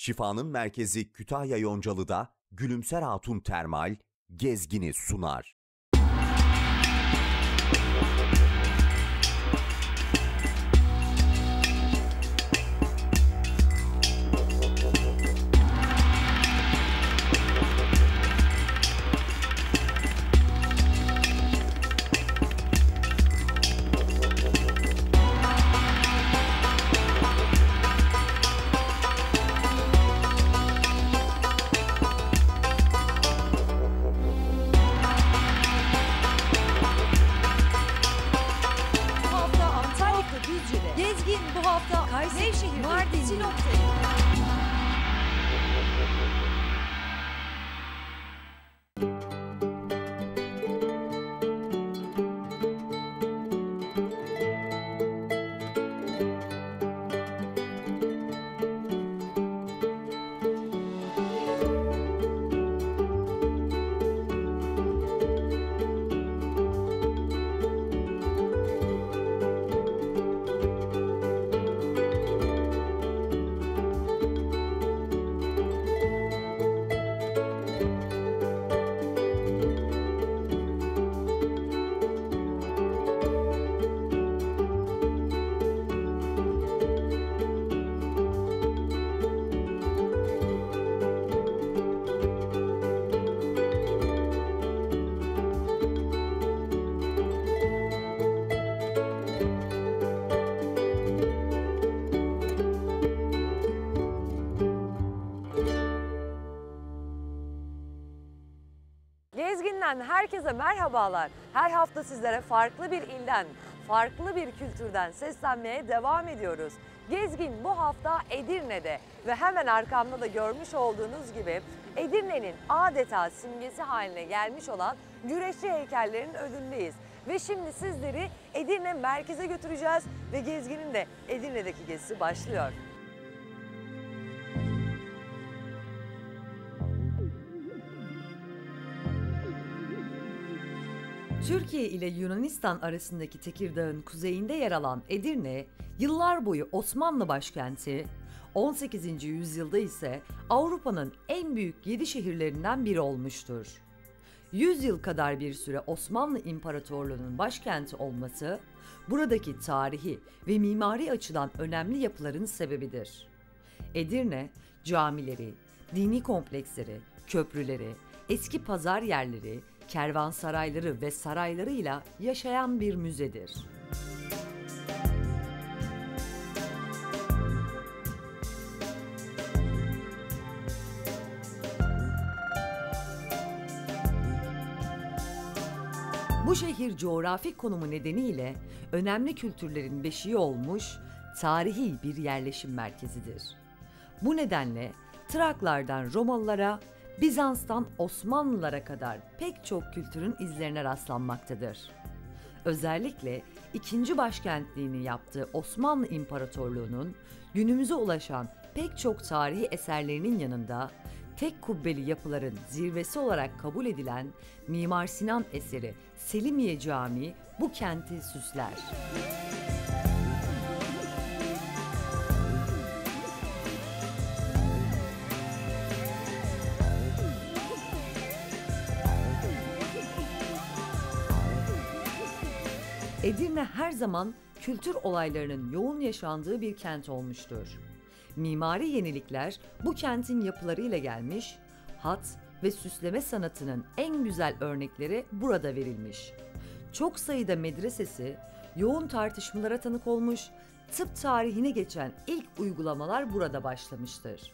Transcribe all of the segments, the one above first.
Şifanın merkezi Kütahya Yoncalı'da Gülümser Hatun Termal gezgini sunar. Herkese merhabalar. Her hafta sizlere farklı bir ilden, farklı bir kültürden seslenmeye devam ediyoruz. Gezgin bu hafta Edirne'de ve hemen arkamda da görmüş olduğunuz gibi Edirne'nin adeta simgesi haline gelmiş olan güreşçi heykellerin önündeyiz. Ve şimdi sizleri Edirne merkeze götüreceğiz ve Gezgin'in de Edirne'deki gezisi başlıyor. Türkiye ile Yunanistan arasındaki Tekirdağ'ın kuzeyinde yer alan Edirne, yıllar boyu Osmanlı başkenti, 18. yüzyılda ise Avrupa'nın en büyük 7 şehirlerinden biri olmuştur. 100 yıl kadar bir süre Osmanlı İmparatorluğu'nun başkenti olması, buradaki tarihi ve mimari açıdan önemli yapıların sebebidir. Edirne, camileri, dini kompleksleri, köprüleri, eski pazar yerleri, kervansarayları ve saraylarıyla yaşayan bir müzedir. Bu şehir coğrafi konumu nedeniyle önemli kültürlerin beşiği olmuş tarihi bir yerleşim merkezidir. Bu nedenle Traklardan Romalılara, Bizans'tan Osmanlılara kadar pek çok kültürün izlerine rastlanmaktadır. Özellikle ikinci başkentliğini yaptığı Osmanlı İmparatorluğu'nun günümüze ulaşan pek çok tarihi eserlerinin yanında tek kubbeli yapıların zirvesi olarak kabul edilen Mimar Sinan eseri Selimiye Camii bu kenti süsler. Edirne her zaman kültür olaylarının yoğun yaşandığı bir kent olmuştur. Mimari yenilikler bu kentin yapılarıyla gelmiş, hat ve süsleme sanatının en güzel örnekleri burada verilmiş. Çok sayıda medresesi, yoğun tartışmalara tanık olmuş, tıp tarihine geçen ilk uygulamalar burada başlamıştır.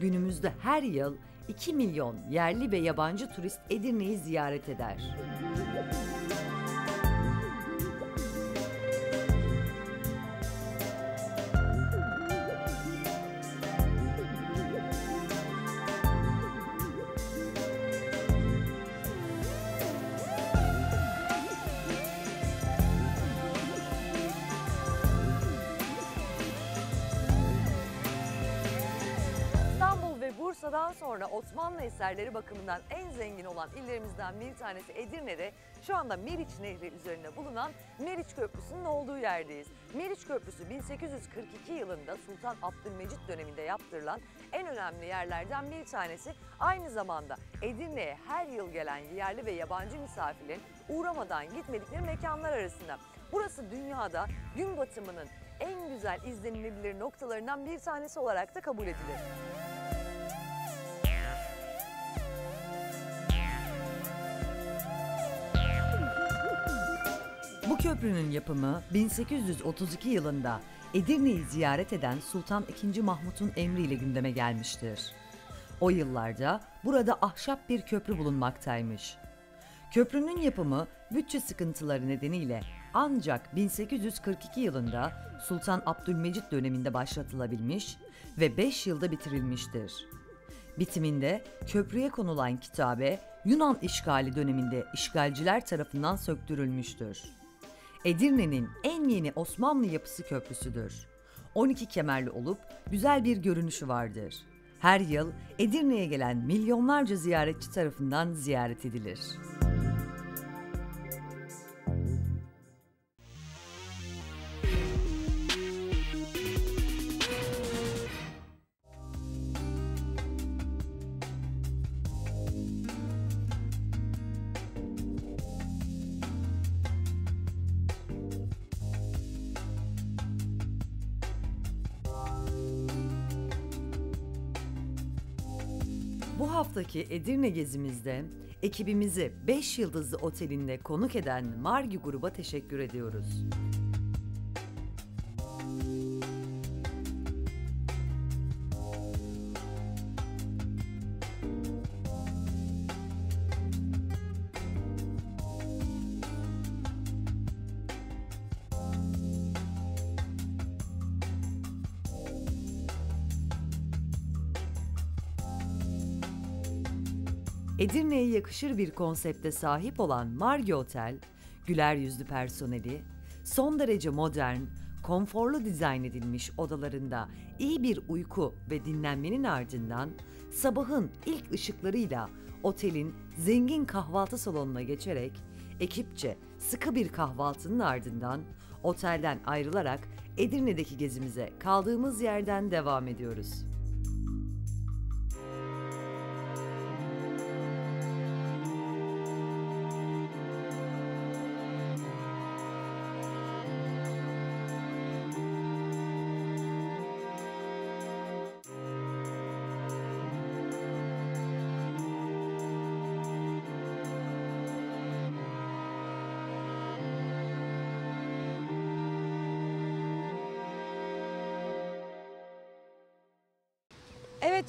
Günümüzde her yıl 2 milyon yerli ve yabancı turist Edirne'yi ziyaret eder. Bursa'dan sonra Osmanlı eserleri bakımından en zengin olan illerimizden bir tanesi Edirne'de şu anda Meriç Nehri üzerinde bulunan Meriç Köprüsü'nün olduğu yerdeyiz. Meriç Köprüsü 1842 yılında Sultan Abdülmecit döneminde yaptırılan en önemli yerlerden bir tanesi. Aynı zamanda Edirne'ye her yıl gelen yerli ve yabancı misafirlerin uğramadan gitmedikleri mekanlar arasında. Burası dünyada gün batımının en güzel izlenilebilir noktalarından bir tanesi olarak da kabul edilir. Bu köprünün yapımı 1832 yılında Edirne'yi ziyaret eden Sultan II. Mahmut'un emriyle gündeme gelmiştir. O yıllarda burada ahşap bir köprü bulunmaktaymış. Köprünün yapımı bütçe sıkıntıları nedeniyle ancak 1842 yılında Sultan Abdülmecit döneminde başlatılabilmiş ve 5 yılda bitirilmiştir. Bitiminde köprüye konulan kitabe Yunan işgali döneminde işgalciler tarafından söktürülmüştür. Edirne'nin en yeni Osmanlı yapısı köprüsüdür. 12 kemerli olup güzel bir görünüşü vardır. Her yıl Edirne'ye gelen milyonlarca ziyaretçi tarafından ziyaret edilir. Bu haftaki Edirne gezimizde ekibimizi 5 yıldızlı otelinde konuk eden Margi gruba teşekkür ediyoruz. Edirne'ye yakışır bir konsepte sahip olan Margi Otel, güler yüzlü personeli, son derece modern, konforlu dizayn edilmiş odalarında iyi bir uyku ve dinlenmenin ardından sabahın ilk ışıklarıyla otelin zengin kahvaltı salonuna geçerek ekipçe sıkı bir kahvaltının ardından otelden ayrılarak Edirne'deki gezimize kaldığımız yerden devam ediyoruz.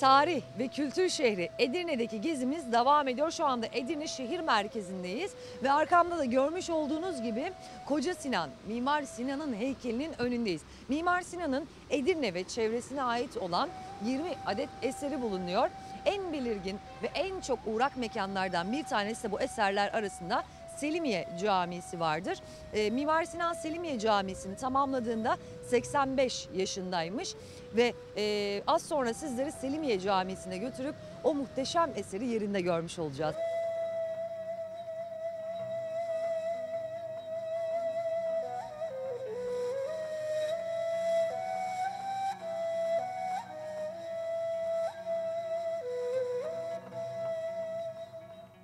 Tarih ve kültür şehri Edirne'deki gezimiz devam ediyor. Şu anda Edirne şehir merkezindeyiz ve arkamda da görmüş olduğunuz gibi Koca Sinan, Mimar Sinan'ın heykelinin önündeyiz. Mimar Sinan'ın Edirne ve çevresine ait olan 20 adet eseri bulunuyor. En belirgin ve en çok uğrak mekanlardan bir tanesi de bu eserler arasında Selimiye Camisi vardır. Ee, Mimar Sinan Selimiye Camisi'ni tamamladığında 85 yaşındaymış ve e, az sonra sizleri Selimiye Camisi'ne götürüp o muhteşem eseri yerinde görmüş olacağız.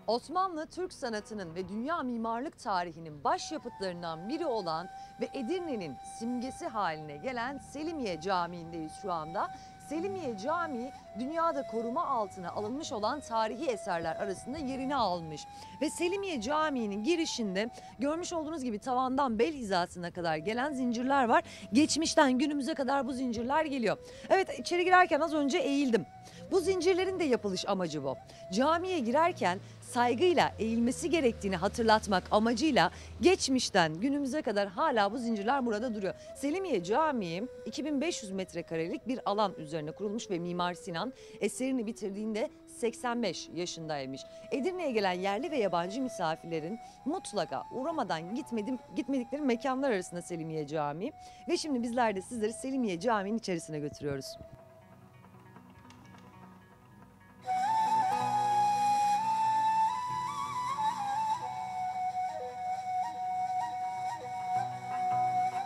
Osmanlı Türk sanatının ve dünya mimarlık tarihinin başyapıtlarından biri olan ve Edirne'nin simgesi haline gelen Selimiye Camii'ndeyiz şu anda. Selimiye Camii dünyada koruma altına alınmış olan tarihi eserler arasında yerini almış. Ve Selimiye Camii'nin girişinde görmüş olduğunuz gibi tavandan bel hizasına kadar gelen zincirler var. Geçmişten günümüze kadar bu zincirler geliyor. Evet içeri girerken az önce eğildim. Bu zincirlerin de yapılış amacı bu. Camiye girerken saygıyla eğilmesi gerektiğini hatırlatmak amacıyla geçmişten günümüze kadar hala bu zincirler burada duruyor. Selimiye Camii 2500 metrekarelik bir alan üzerine kurulmuş ve Mimar Sinan eserini bitirdiğinde 85 yaşındaymış. Edirne'ye gelen yerli ve yabancı misafirlerin mutlaka uğramadan gitmedim, gitmedikleri mekanlar arasında Selimiye Camii. Ve şimdi bizler de sizleri Selimiye Camii'nin içerisine götürüyoruz.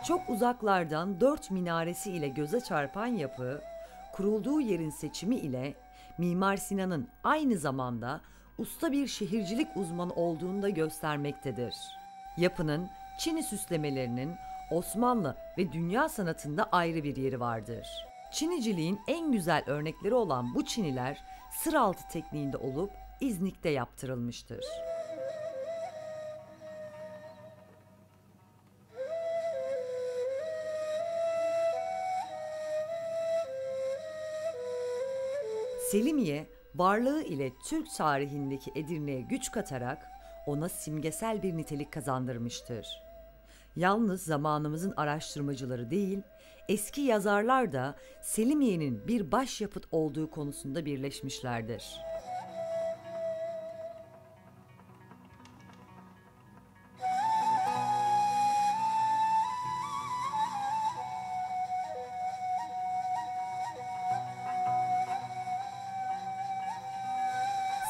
Çok uzaklardan dört minaresi ile göze çarpan yapı, kurulduğu yerin seçimi ile Mimar Sinan'ın aynı zamanda usta bir şehircilik uzmanı olduğunu da göstermektedir. Yapının Çini süslemelerinin Osmanlı ve dünya sanatında ayrı bir yeri vardır. Çiniciliğin en güzel örnekleri olan bu çiniler sıraltı tekniğinde olup İznik'te yaptırılmıştır. Selimiye varlığı ile Türk tarihindeki Edirne'ye güç katarak ona simgesel bir nitelik kazandırmıştır. Yalnız zamanımızın araştırmacıları değil, eski yazarlar da Selimiye'nin bir başyapıt olduğu konusunda birleşmişlerdir.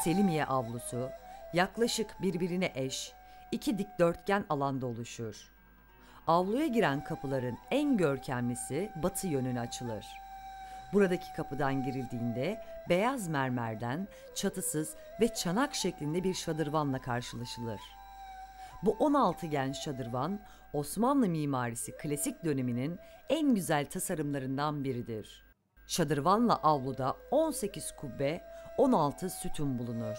Selimiye avlusu yaklaşık birbirine eş iki dikdörtgen alanda oluşur. Avluya giren kapıların en görkemlisi batı yönüne açılır. Buradaki kapıdan girildiğinde beyaz mermerden çatısız ve çanak şeklinde bir şadırvanla karşılaşılır. Bu 16 gen şadırvan Osmanlı mimarisi klasik döneminin en güzel tasarımlarından biridir. Şadırvanla avluda 18 kubbe, 16 sütun bulunur.